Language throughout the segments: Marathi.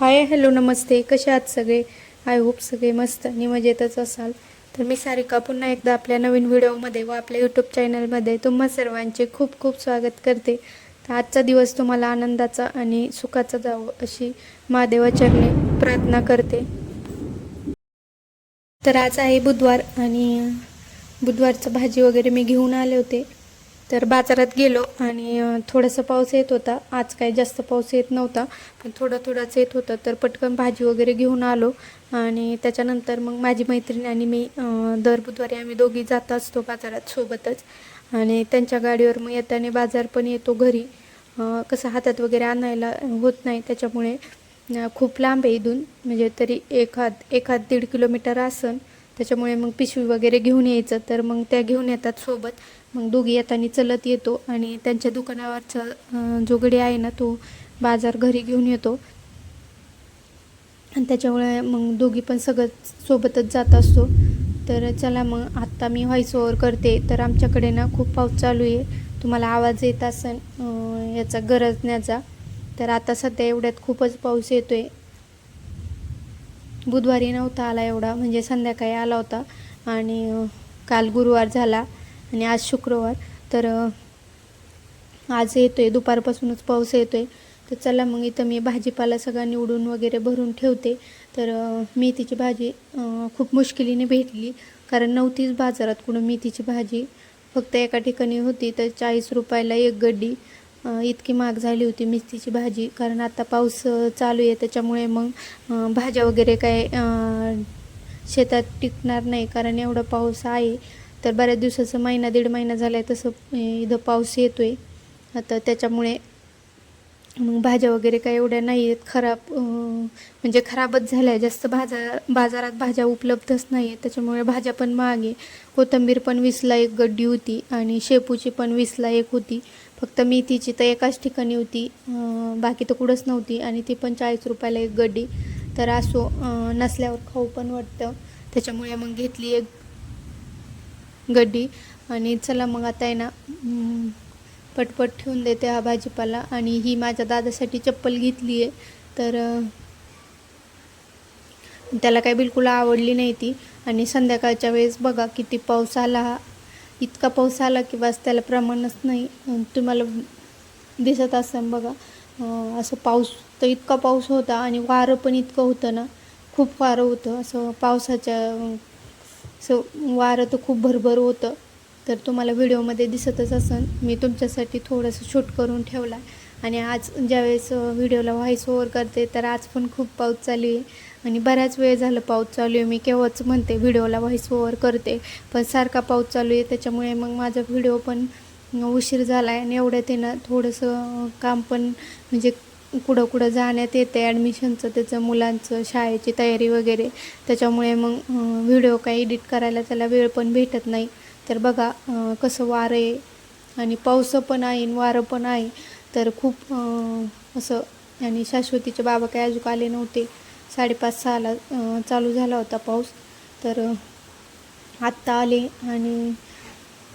हाय हॅलो नमस्ते. कसे आहात सगळे? आय होप सगळे मस्त आणि मजेतच असाल. तर मी सारिका पुन्हा एकदा आपल्या नवीन व्हिडिओमध्ये व आपल्या यूट्यूब चॅनलमध्ये तुम्हा सर्वांचे खूप खूप स्वागत करते. तर आजचा दिवस तुम्हाला आनंदाचा आणि सुखाचा जावं अशी महादेवाचरणी प्रार्थना करते. तर आज आहे बुधवार आणि बुधवारचं भाजी वगैरे मी घेऊन आले होते. तर बाजारात गेलो आणि थोडासा पाऊस येत होता. आज काही जास्त पाऊस येत नव्हता पण थोडा थोडाच येत होता. तर पटकन भाजी वगैरे घेऊन आलो आणि त्याच्यानंतर मग माझी मैत्रीण आणि मी दर बुधवारी आम्ही दोघी जात असतो बाजारात सोबतच. आणि त्यांच्या गाडीवर मग येताना बाजार पण येतो घरी. कसं हातात वगैरे आणायला होत नाही त्याच्यामुळे खूप लांब आहे इथून. म्हणजे तरी एखाद एखाद दीड किलोमीटर असन. त्याच्यामुळे मग पिशवी वगैरे घेऊन यायचं. तर मग त्या घेऊन येतात सोबत. मग दोघी येताना चलत येतो आणि त्यांच्या दुकानावरचा जो गडी आहे ना तो बाजार घरी घेऊन येतो. आणि त्याच्यामुळे मग दोघी पण सगळं सोबतच जात असतो. तर चला मग आत्ता मी व्हॉइस ओव्हर करते. तर आमच्याकडे ना खूप पाऊस चालू आहे. तुम्हाला आवाज येत असेल याचा गरजण्याचा तर आता सध्या एवढ्यात खूपच पाऊस येतो आहे बुधवारी नव्हता आला एवढा म्हणजे संध्याकाळी आला होता. आणि काल गुरुवार झाला आणि आज शुक्रवार. तर आज येतो आहे दुपारपासूनच पाऊस येतो आहे तर चला मग इथं मी भाजीपाला सगळा निवडून वगैरे भरून ठेवते. तर मेथीची भाजी खूप मुश्किलीने भेटली. कारण नव्हतीच बाजारात कुठं मेथीची भाजी. फक्त एका ठिकाणी होती तर चाळीस रुपयाला एक गड्डी. इतकी महाग झाली होती मिस्तीची भाजी. कारण आता पाऊस चालू आहे. त्याच्यामुळे मग भाज्या वगैरे काय शेतात टिकणार नाही. कारण एवढा पाऊस आहे. तर बऱ्याच दिवसाचं महिना दीड महिना झाला आहे तसं इथं पाऊस येतो आहे आता त्याच्यामुळे मग भाज्या वगैरे काय एवढ्या नाही आहेत खराब म्हणजे खराबच झाल्या. जास्त भाजा बाजारात भाज्या उपलब्धच नाही आहेत त्याच्यामुळे भाज्या पण महाग आहे. कोथिंबीर पण वीसला एक गड्डी होती. आणि शेपूची पण वीसला एक होती. फक्त मेथीची तर एकाच ठिकाणी होती बाकी तर कुठंच नव्हती. आणि ती पण चाळीस रुपयाला एक गड्डी तर असो नसल्यावर खाऊ पण वाटतं. त्याच्यामुळे मग घेतली एक गड्डी आणि चला मग आता आहे ना पटपट ठेवून देते हा भाजीपाला. आणि ही माझ्या दादासाठी चप्पल घेतली आहे. तर त्याला काही बिलकुल आवडली नाही ती. आणि संध्याकाळच्या वेळेस बघा किती पाऊस आला हा. इतका पाऊस आला की बस त्याला प्रमाणच नाही. तुम्हाला दिसत असेल बघा. असं पाऊस तर इतका पाऊस होता आणि वारं पण इतकं होतं ना. खूप वारं होतं. असं पावसाच्या असं वारं तर खूप भरभर होतं. तर तुम्हाला व्हिडिओमध्ये दिसतच असेल. मी तुमच्यासाठी थोडंसं शूट करून ठेवला आणि आज ज्यावेळेस व्हिडिओला व्हॉइस ओव्हर करते तर आज पण खूप पाऊस चालू आहे. आणि बऱ्याच वेळ झालं पाऊस चालू आहे. मी केव्हाच म्हणते व्हिडिओला व्हॉइस ओव्हर करते. पण सारखा पाऊस चालू आहे. त्याच्यामुळे मग माझा व्हिडिओ पण उशीर झाला आहे आणि एवढ्यात आहे ना थोडंसं काम पण म्हणजे कुठं कुठं जाण्यात येते ॲडमिशनचं त्याचं मुलांचं शाळेची तयारी वगैरे. त्याच्यामुळे मग व्हिडिओ काही एडिट करायला त्याला वेळ पण भेटत नाही. तर बघा कसं वारं आहे. आणि पाऊस पण आहे आणि वारं पण आहे. तर खूप असं आणि शाश्वतीचे बाबा काही अजून आले नव्हते. साडेपाच सहाला चालू झाला होता पाऊस. तर आत्ता आले आणि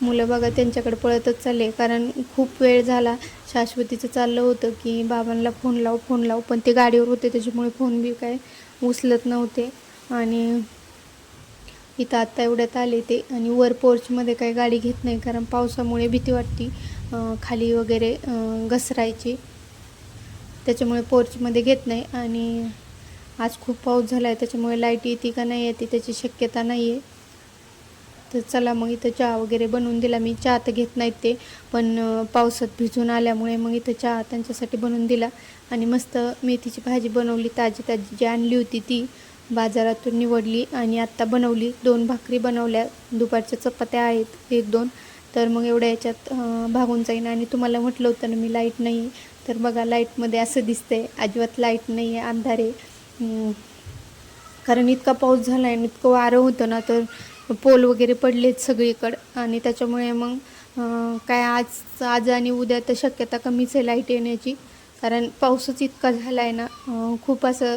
मुलं बघा त्यांच्याकडे पळतच चालले. कारण खूप वेळ झाला शाश्वतीचं चाललं होतं की बाबांना फोन लाव फोन लाव. पण ते गाडीवर होते त्याच्यामुळे फोन बी काय उचलत नव्हते. आणि इथं आत्ता एवढ्यात आले ते. आणि वर पोर्चमध्ये काही गाडी घेत नाही कारण पावसामुळे भीती वाटते. खाली वगैरे घसरायची. त्याच्यामुळे पोर्चमध्ये घेत नाही. आणि आज खूप पाऊस झाला आहे त्याच्यामुळे लाइट येते का नाही येते त्याची शक्यता नाही आहे तर चला मग इथं चहा वगैरे बनवून दिला. मी चहा तर घेत नाहीत ते पण पावसात भिजून आल्यामुळे मग इथं चहा त्यांच्यासाठी बनवून दिला. आणि मस्त मेथीची भाजी बनवली ताजी ताजी जी आणली होती ती. बाजारातून निवडली आणि आत्ता बनवली. दोन भाकरी बनवल्या. दुपारच्या चपात्या आहेत. एक दोन. तर मग एवढ्या याच्यात भागून जाईन. आणि तुम्हाला म्हटलं होतं ना मी लाइट नाही. तर बघा लाईटमध्ये असं दिसतंय. अजिबात लाइट नाही आहे अंधार आहे. कारण इतका पाऊस झाला आहे आणि इतकं वारं होतं ना तर पोल वगैरे पडलेत सगळीकडं. आणि त्याच्यामुळे मग काय आज आज आणि उद्या तर शक्यता कमीच आहे लाइट येण्याची. कारण पाऊसच इतका झाला आहे ना खूप असं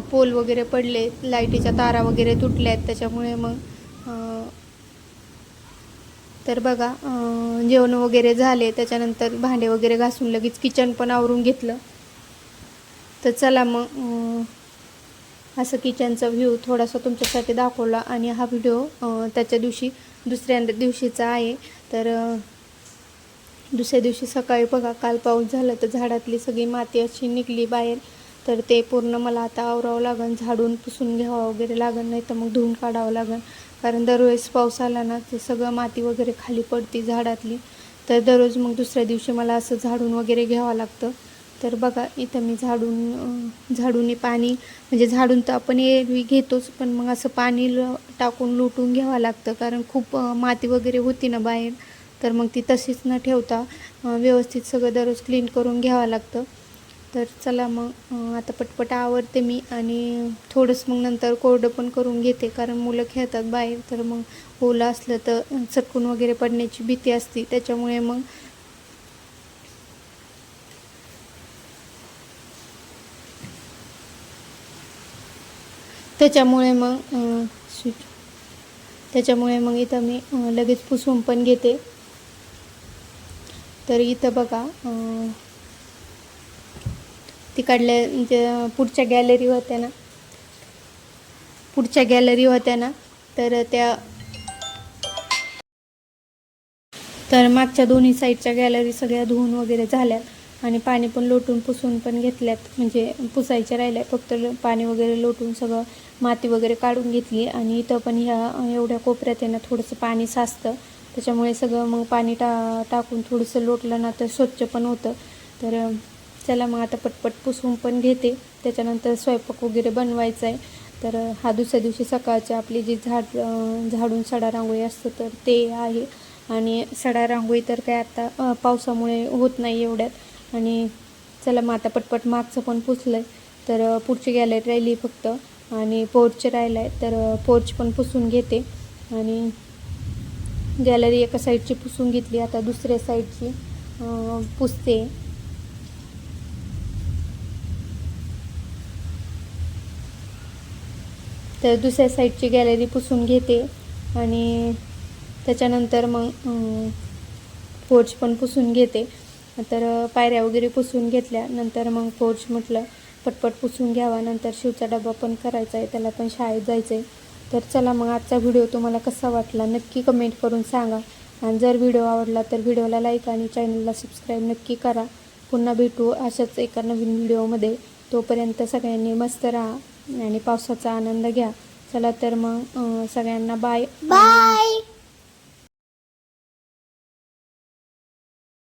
पोल वगैरे पडले लाईटीच्या तारा वगैरे तुटल्या आहेत त्याच्यामुळे मग तर बघा जेवण वगैरे झाले त्याच्यानंतर भांडे वगैरे घासून लगेच किचन पण आवरून घेतलं. तर चला मग असं किचनचा व्ह्यू थोडासा तुमच्यासाठी दाखवला आणि हा व्हिडिओ त्याच्या दिवशी दुसऱ्या दिवशीचा आहे. तर दुसऱ्या दिवशी सकाळी बघा काल पाऊस झाला तर झाडातली सगळी माती अशी निघली बाहेर. तर ते पूर्ण मला आता आवरावं लागेल झाडून पुसून घ्यावं वगैरे लागन नाही तर मग धुवून काढावं लागेल कारण दरवेळेस पाऊस आला ना ते सगळं माती वगैरे खाली पडते झाडातली. तर दररोज मग दुसऱ्या दिवशी मला असं झाडून वगैरे घ्यावं लागतं. तर बघा इथं मी झाडून झाडूने झाडून पाणी म्हणजे झाडून तर आपण एरवी घेतोच पण मग असं पाणी ल- टाकून लुटून घ्यावं लागतं. कारण खूप माती वगैरे होती ना बाहेर तर मग ती तशीच न ठेवता व्यवस्थित सगळं दररोज क्लीन करून घ्यावं लागतं. तर चला मग आता पटपट आवरते मी आणि थोडंसं मग नंतर कोरडं पण करून घेते. कारण मुलं खेळतात बाहेर तर मग ओलं असलं तर चटकून वगैरे पडण्याची भीती असते. त्याच्यामुळे मग त्याच्यामुळे मग त्याच्यामुळे मग इथं मी लगेच पुसून पण घेते. तर इथं बघा तिकडल्या म्हणजे पुढच्या गॅलरी होत्या ना. पुढच्या गॅलरी होत्या ना. तर त्या तर मागच्या दोन्ही साईडच्या गॅलरी सगळ्या धुवून वगैरे झाल्यात आणि पाणी पण लोटून पुसून पण घेतल्यात. म्हणजे पुसायचे राहिले. फक्त पाणी वगैरे लोटून सगळं माती वगैरे काढून घेतली. आणि इथं पण ह्या एवढ्या कोपऱ्यात आहे ना थोडंसं पाणी साचतं. त्याच्यामुळे सगळं मग पाणी टा टाकून थोडंसं लोटलं ना तर स्वच्छ पण होतं. तर चला मग आता पटपट पुसून पण घेते. त्याच्यानंतर स्वयंपाक वगैरे बनवायचा आहे तर हा दुसऱ्या दिवशी सकाळची आपली जी झाड झाडून सडा रांगोळी असतं तर ते आहे. आणि सडा रांगोळी तर काय आता पावसामुळे होत नाही एवढ्यात. आणि चला मग आता पटपट मागचं पण पुसलं आहे तर पुढची गॅलरी राहिली फक्त. आणि पोर्च राहिला आहे तर पोर्च पण पुसून घेते. आणि गॅलरी एका साईडची पुसून घेतली आता दुसऱ्या साईडची पुसते. तर दुसऱ्या साईडची गॅलरी पुसून घेते आणि त्याच्यानंतर मग पोर्च पण पुसून घेते. तर पायऱ्या वगैरे पुसून घेतल्या. नंतर मग पोर्च म्हटलं पटपट पुसून घ्यावा. नंतर शिवचा डबा पण करायचा आहे. त्याला पण शाळेत जायचं आहे तर चला मग आजचा व्हिडिओ तुम्हाला कसा वाटला नक्की कमेंट करून सांगा. आणि जर व्हिडिओ आवडला तर व्हिडिओला लाईक आणि चॅनलला सबस्क्राईब नक्की करा. पुन्हा भेटू अशाच एका नवीन व्हिडिओमध्ये तोपर्यंत सगळ्यांनी मस्त राहा. आणि पावसाचा आनंद घ्या. चला तर मग सगळ्यांना बाय. बाय.